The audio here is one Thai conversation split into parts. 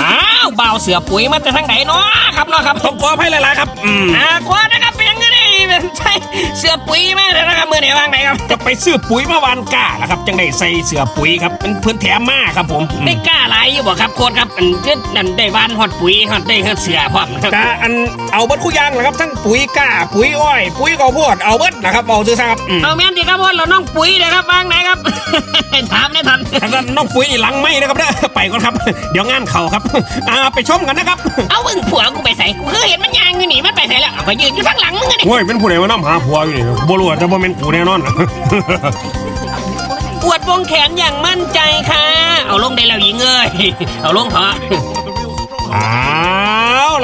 อ้าวเบาวเสือปุ๋ยมาจากทางไหนเนาะครับเนาะครับ ต้องขออภัยหลายๆครับ อืมอ่ากว่านะครับเป็นยังไง เป็นใช่เสือปุ๋ยมาแล้วนะครับมือไหนวางไหนครับจะไปซื้อปุ๋ยมาหวานก้าล่ะครับจังได้ใส่เสื้อปุ๋ยครับเป็นเพื่อนแถมมาครับผมอืมได้กล้าหลายอยู่บ่ครับโค้ดครับอันเด็ดนั่นได้วานฮอดปุ๋ยฮอดได้ฮอดเสือพร้อมนะครับกะอันเอาเบิดคู่ยางนะครับ ทั้งปุ๋ยก้าปุ๋ยอ้อย ปุ๋ยข้าวโพดเอาเบิดนะครับเอาซื้อซะครับอืมเอาแม่นดีครับว่าเราน้องปุ๋ยนะครับวางไหนครับถามได้ทันทางด้านน้องปุ๋ยนี่หลังไม่นะครับเด้อไปก่อนครับ เดี๋ยวงานเข่าครับอ่าไปชมกันนะครับ เอามึงผัวกูไปใส่กูเคยเห็นมันยางอยู่นี่มันไปใส่แล้วเอาไปยืนอยู่ข้างหลังมึงอะนี่เฮ้ยเป็นผู้ใดมานํหาผัวอยู่นี่บ่รู้ว่าจะบ่แม่นกูแน่นอน ปวดวงแขนอย่างมั่นใจค่ะ เอาลงได้แล้วหญิงเอ้ย เอาลงเถอะเอา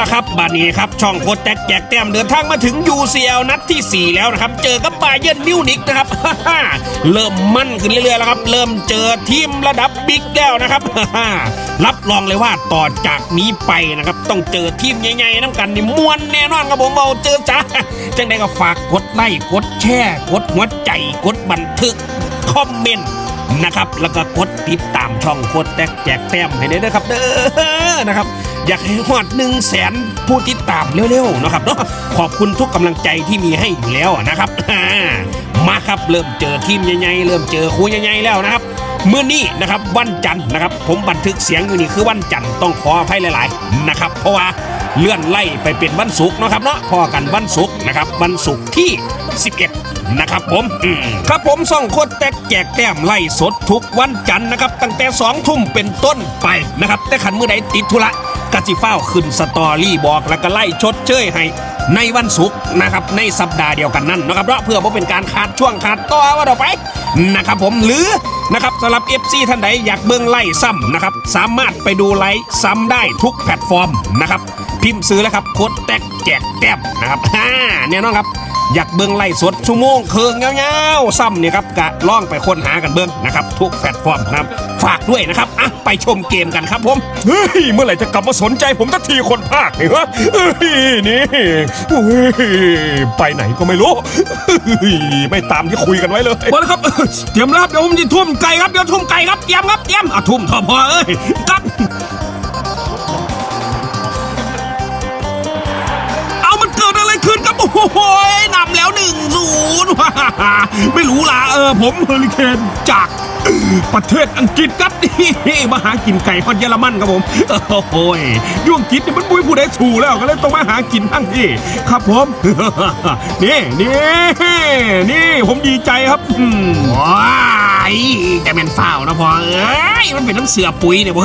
ล่ะครับบัดนี้ครับช่องโคตรแตกแจกแต้มเดินทางมาถึง UCL นัดที่ 4 แล้วนะครับ เจอกับบาเยิร์นมิวนิกนะครับเริ่มมั่นขึ้นเรื่อยๆแล้วครับ เริ่มเจอทีมระดับบิ๊กแล้วนะครับรับรองเลยว่าต่อจากนี้ไปนะครับ ต้องเจอทีมใหญ่ๆน้ำกันนี่มวนแน่นอนครับผมเอาเจอจ้าจังได้ก็ฝากกดไลค์กดแชร์กดหัวใจกดบันทึกคอมเมนต์นะครับ แล้วก็กดติดตามช่องโคตรแตกแจกแต้มให้ได้ด้วยครับเด้อนะครับ อยากให้หอดหนึ่งแสนผู้ติดตามเร็วๆนะครับเนาะขอบคุณทุกกำลังใจที่มีให้อยู่แล้วนะครับมาครับเริ่มเจอทีมใหญ่ๆเริ่มเจอคู่ใหญ่ๆแล้วนะครับเมื่อนี้นะครับวันจันทร์นะครับ ผมบันทึกเสียงอยู่นี่คือวันจันทร์ต้องขออภัยหลายๆนะครับ เพราะว่าเลื่อนไล่ไปเป็นวันศุกร์นะครับเนาะพอกันวันศุกร์นะครับวันศุกร์ที่ 11 นะครับผมมครับผมส่องโคตรแตกแจกแต้มไล่สดทุกวันจันทร์นะครับ ตั้งแต่สองทุ่มเป็นต้นไปนะครับ แต่ขันมือใดติดธุระ กสิฟ้าขึ้นสตอรี่บอกแล้วก็ไล่ชดเชยให้ในวันศุกร์นะครับในสัปดาห์เดียวกันนั่นนะครับเนาะเพื่อว่าเป็นการขาดช่วงขาดต่อว่าต่อไปนะครับผมหรือนะครับสำหรับ FC ท่านใดอยากเบิ่งไล่ซ้ำนะครับสามารถไปดูไลฟ์ซ้ำได้ทุกแพลตฟอร์มนะครับพิมพ์ซื้อแล้วครับโคตรแตกแจกแต้มนะครับฮ่าแน่นอนครับ อยากเบิ่งไล่สดชั่วโมงเคืองเงาๆซ้ำเนี่ยครับกะล่องไปค้นหากันเบิ่งนะครับ ทุกแพลตฟอร์มนะครับฝากด้วยนะครับอะไปชมเกมกันครับผมเฮ้ยเมื่อไหร่จะกลับมาสนใจผมทักทีคนภาคเนี่ยวะเฮ้ยนี่โอ้ยไปไหนก็ไม่รู้เฮ้ยไม่ตามที่คุยกันไว้เลยมาแล้วครับเตรียมแล้วครับเดี๋ยวผมจะทุ่มไก่ครับเดี๋ยวทุ่มไก่ครับเตรียมครับเตรียมอะทุ่มทอพอเอ้ยกัด โอ้โหนำแล้วหนึ่งศูนย์ไม่รู้ล่ะเออผมเฮอริเคนจากประเทศอังกฤษครับนี่มาหากินไก่ฮอดเยอรมันครับผมโอ้โหยุ่งกินเนี่ยมันบุยผู้ใดถูแล้วก็เลยต้องมาหากินทั้งที่ครับผมนี่นี่นี่ผมดีใจครับอืมว้ายจะเป็นฝ้าวนะพอเอ้ยมันเป็นน้ำเสือปุ๋ยเนี่ยบ่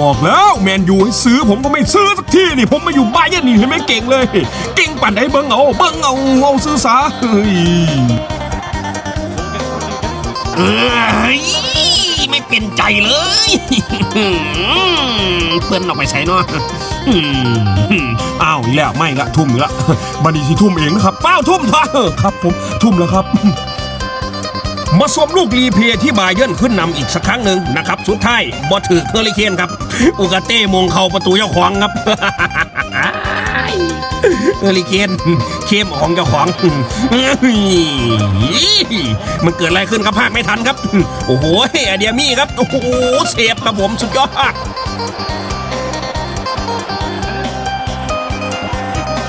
บอกแล้วแมนยูให้ซื้อผมก็ไม่ซื้อสักทีนี่ผมมาอยู่บ้านยันนี่เห็นไหมเก่งเลย เก่ง ปั่นให้เบิ้งเอาเบิ้งเอาเอาซื้อซะเฮ้ยเอ้ยไม่เป็นใจเลยเพื่อนออกไปใช้เนาะอืมอ้าวอีแล้วไม่ละทุ่มอีละบันดีที่ทุ่มเองนะครับเป้าทุ่มท่าครับผมทุ่มแล้วครับมาสวมลูกรีเพย์ที่บาเยิร์นขึ้นนำอีกสักครั้งหนึ่งนะครับ สุดท้ายบอถือเฮอริเคนครับ อุกาเต้มงเข้าประตูเจ้าของครับ เอริเคนเข้มของเจ้าของ มันเกิดอะไรขึ้นครับภาคไม่ทันครับ โอ้โหไอเดียมี่ครับ โอ้โหเสียบครับผมสุดยอด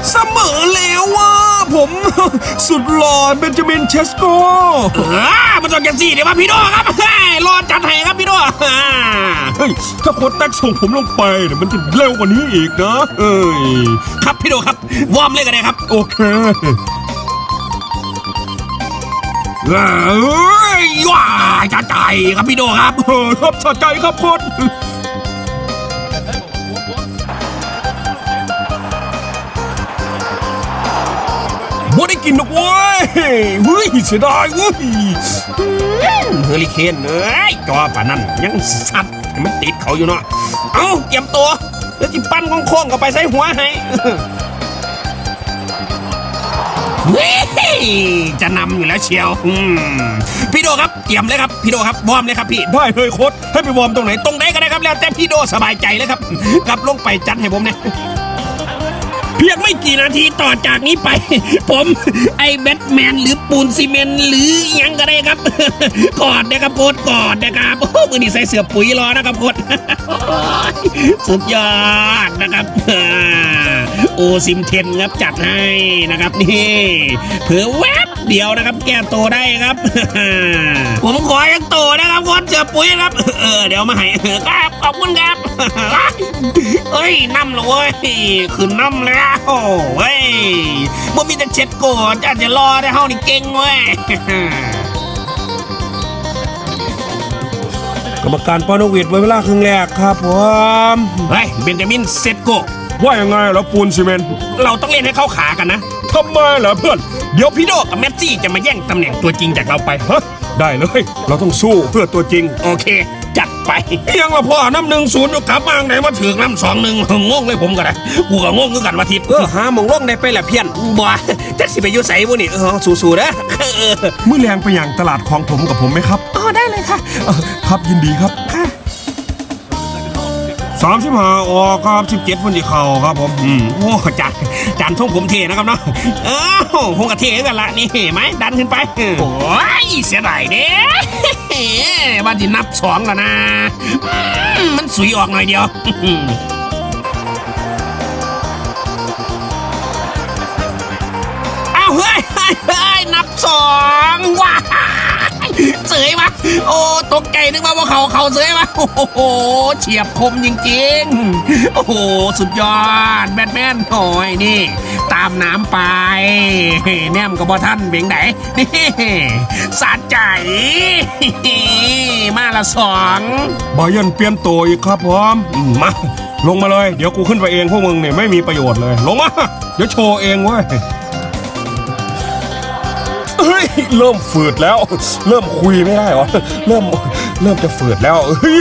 เสมอแล้วว่ะผมสุดหล่อเบนจามินเชสโกเออมันต้องอย่างสี่เดี๋ยวมาพี่โดครับเฮ้ยรอจัดให้ครับพี่โดเฮ้ยถ้าโค้ดแท็กส่งผมลงไปเนี่ยมันจะเร็วกว่านี้อีกนะ เอ้ย ครับพี่โดครับ วอร์มเลยกันเลยครับ โอเคเอ้ยว้าจะใจครับพี่โดครับเออครับสะใจครับโค้ดบ่ได้กินหรอกเว้ยเฮ้ยเสียดายเว้ยเฮอริเคนเอ้ยจอป่านั่นยังสัตว์ มันติดเขาอยู่เนาะ เอาเตรียมตัว แล้วจิปั้นโค้งๆเข้าไปใส่หัวให้เฮ้ยจะนำอยู่แล้วเชียวพี่โดครับเตรียมเลยครับพี่โดครับวอร์มเลยครับพี่ได้เลยโค้ดให้ไปวอร์มตรงไหนตรงไหนก็ได้ครับแล้วแต่พี่โดสบายใจเลยครับกลับลงไปจัดให้ผมเนี่ย เพียงไม่กี่นาทีต่อจากนี้ไป ผมไอ้แบทแมนหรือปูนซีเมนหรือยังก็ได้ครับ กอดนะครับโคตรกอดนะครับโอ้มือนี่ใส่เสื้อปุ๋ยรอนะครับโคตรสุดยอดนะครับโอซิมเทนครับจัดให้นะครับนี่เผื่อแวบเดียวนะครับ แก้ตัวได้ครับ ผมขอยังโตนะครับโคตรเสื้ อปุ๋ยครับ เออเดี๋ยวมาให้ครับขอบคุณครับเอ้ยน้ำเลยเว้ยคือน้ำแล้วเว้ยบ่มีแต่เช็ดโกดอาจจะรอได้เฮานี่เก่งเว้ยกรรมการปานวิทไว้เวลาครึ่งแรกครับผมเฮ้ยเบนจามินเซตโกว่ายังไงแล้วปูนซีเมนต์เราต้องเล่นให้เข้าขากันนะทำไมเหรอเพื่อน เดี๋ยวพี่โดกับแมสซี่จะมาแย่งตำแหน่งตัวจริงจากเราไปฮะ ได้เลย เราต้องสู้เพื่อตัวจริง โอเค จัดไปยังละพ่อน้ำหนึ่งศูนย์อยู่กลับมาไหนมาถึงน้ำสองหนึ่งงงเลยผมกันนะกูก็งงคือกันว่าทิศเออหาหมองล่องได้ไปแหละเพี้ยนบ่จักสิไปอยุ่ใส่บุนี่เออสู้ๆนะเออ มื้อแรงไปอย่างตลาดของผมกับผมไหมครับ อ๋อได้เลยค่ะ เอ่อครับยินดีครับ ค่ะ สามสิบห้าออกครับสิบเจ็ดวันที่เข่าครับผมอืมโอ้จานจานทุ่งผมเทนะครับเนาะเอ้าคงกระเทกันละนี่เห็นไหมดันขึ้นไป โอ้ยเสียดายเด้วันที่นับสองแล้วนะ มันสุยออกหน่อยเดียวอ้าวเฮ้ยเฮ้ยเฮ้ยนับสองว้า เสยวะโอ้ตกใจนึกว่าว่าเขาเขาเสยวะโอ้โหเฉียบคมจริงๆ โอ้โหสุดยอดแบทแมนโอ้ยนี่ ตามน้ำไปแนมกับบอท่านเบียงไหนนี่สาใจ มาละสองบายันเปลี่ยนตัวอีกครับผมอืมมาลงมาเลย เดี๋ยวกูขึ้นไปเองพวกมึงเนี่ยไม่มีประโยชน์เลย ลงมา เดี๋ยวโชว์เองเว้ย ฮ้ยเริ่มฝืดแล้ว เริ่มคุยไม่ได้หรอเริ่มเริ่มจะฝืดแล้วเฮ้ย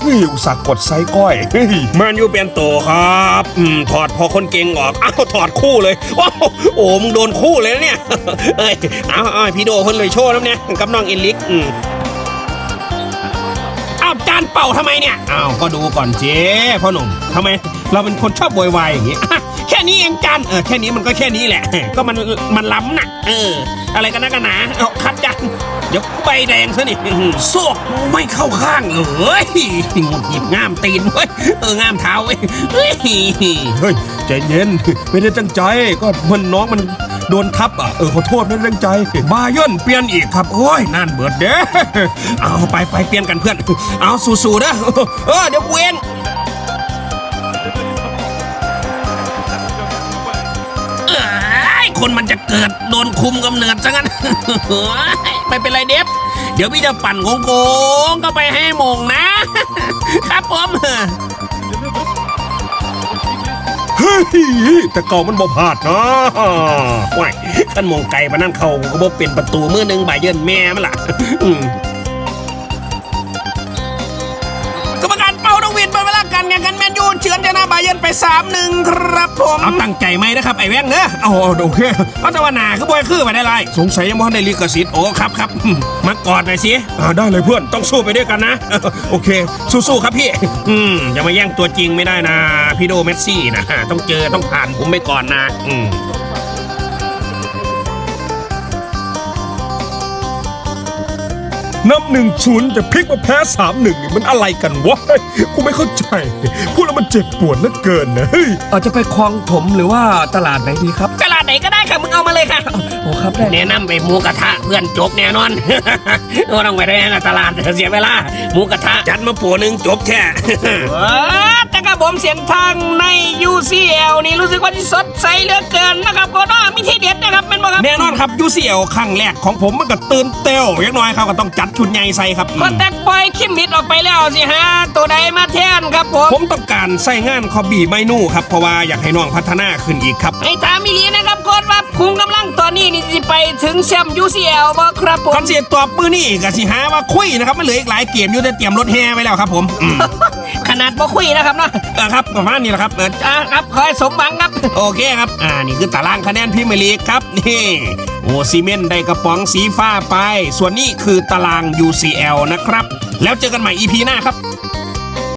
เฮ้ยอุตส่าห์กดไซก้อยเฮ้ยแมนยูเปลี่ยนตัวครับอืมถอดพอคนเก่งออกอ้าวถอดคู่เลยว้าวโอ้มึงโดนคู่เลยเนี่ยเอ้ยอาเอาพี่โดเพิ่นเลยโชว์แล้วเนี่ยกับน้องเอลิกอืมอ้าวจานเป่าทำไมเนี่ย อ้าว ก็ดูก่อนเจ๊พ่อหนุ่มทำไม เราเป็นคนชอบโวยวายอย่างงี้ แค่นี้เองจานเออแค่นี้มันก็แค่นี้แหละ ก็มันมันล้ำน่ะ เออ อะไรกันนะกันหนาเอาครับจานเดี๋ยวใบแดงซะนี่โซกไม่เข้าข้างเลยหงุดหงิดง่ามตีนเว้ยเออง่ามเท้าเว้ยเฮ้ยใจเย็นไม่ได้ตั้งใจก็มันน้องมันโดนทับอะเออขอโทษไม่ได้ตั้งใจบายันเปลี่ยนอีกครับโอ้ยนั่นเบิดเด้เอาไปไปเปลี่ยนกันเพื่อน เอาสู้ๆนะเออเดี๋ยวกูเอง คนมันจะเกิดโดนคุมกำเนิดซะงั้นเฮ้ยไม่เป็นไรเดฟเดี๋ยวพี่จะปั่นโค้งๆก็ไปให้หมงนะ ครับผมเฮ้ยแต่เก่ามันบ่พลาดนะว้ายขันหมงไก่มานั่นเขาก็บอกเป็นประตูมือหนึ่งบายเยินแม่มันล่ะ การแข่งขันแมนยูเฉือนชนะบายเยินไป 3-1 ครับผมเอาตั้งใจไหมนะครับ ไอ้แว่งเนอะเอาเอาโอเคเอาแต่ว่าหนาคือบอยคือมาได้ไรสงสัยยังไม่ทันได้ลิขสิทธิ์โอ้ครับครับอืมมากอดหน่อยสิอ่าได้เลยเพื่อนต้องสู้ไปด้วยกันนะ โอเค สู้ๆครับพี่ อืมอย่ามาแย่งตัวจริงไม่ได้นะพี่โดเมสซี่นะต้องเจอต้องผ่านผมไปก่อนนะ อืม นับหนึ่งศูนย์แต่พลิกมาแพ้สามหนึ่งนี่มันอะไรกันวะกูไม่เข้าใจพูดแล้วมันเจ็บปวดเหลือเกินนะเฮ้ยอาจจะไปคลองถมหรือว่าตลาดไหนดีครับ ตลาดไหนก็ได้ค่ะมึงเอามาเลยค่ะโอ้ครับได้แนะนำไปหมูกระทะเพื่อนจบแน่นอนก็ต้องไปได้นะตลาดเสียเวลาหมูกระทะจัดมาปูหนึ่งจบแค่ แต่กระผมเสียงทางใน UCL นี่รู้สึกว่าสดใสเหลือเกินนะครับก็น้ามีที่เด็ดนะครับเป็นบ่ครับแน่นอนครับ UCL ครั้งแรกของผมมันก็ตื่นเต้วอย่างน้อยเขาก็ต้องจัดชุดใหญ่ใส่ครับก็แตกปล่อยคิมมิดออกไปแล้วสิฮะตัวใดมาแทนครับผมผมต้องการใส่งานคอบบี้ไมนูครับเพราะว่าอยากให้น้องพัฒนาขึ้นอีกครับให้ถามอีหลีนะครับโค้ดว่าคุมกำลังตอนนี้นี่จะไปถึงแชมป์ UCL บ่ครับผมคอนเสียตอบมือนี่ก็สิหาว่าคุยนะครับมันเหลืออีกหลายเกมอยู่แต่เตรียมรถแห่ไว้แล้วครับผมอืม ขนาดบ่คุยนะครับเนาะเออครับประมาณนี้แหละครับเอออ่าครับขอให้สมหวังครับ โอเคครับอ่านี่คือตารางคะแนนพรีเมียร์ลีกครับนี่โอซีเมนได้กระป๋องสีฟ้าไป ส่วนนี้คือตาราง UCL นะครับ แล้วเจอกันใหม่ EP หน้าครับ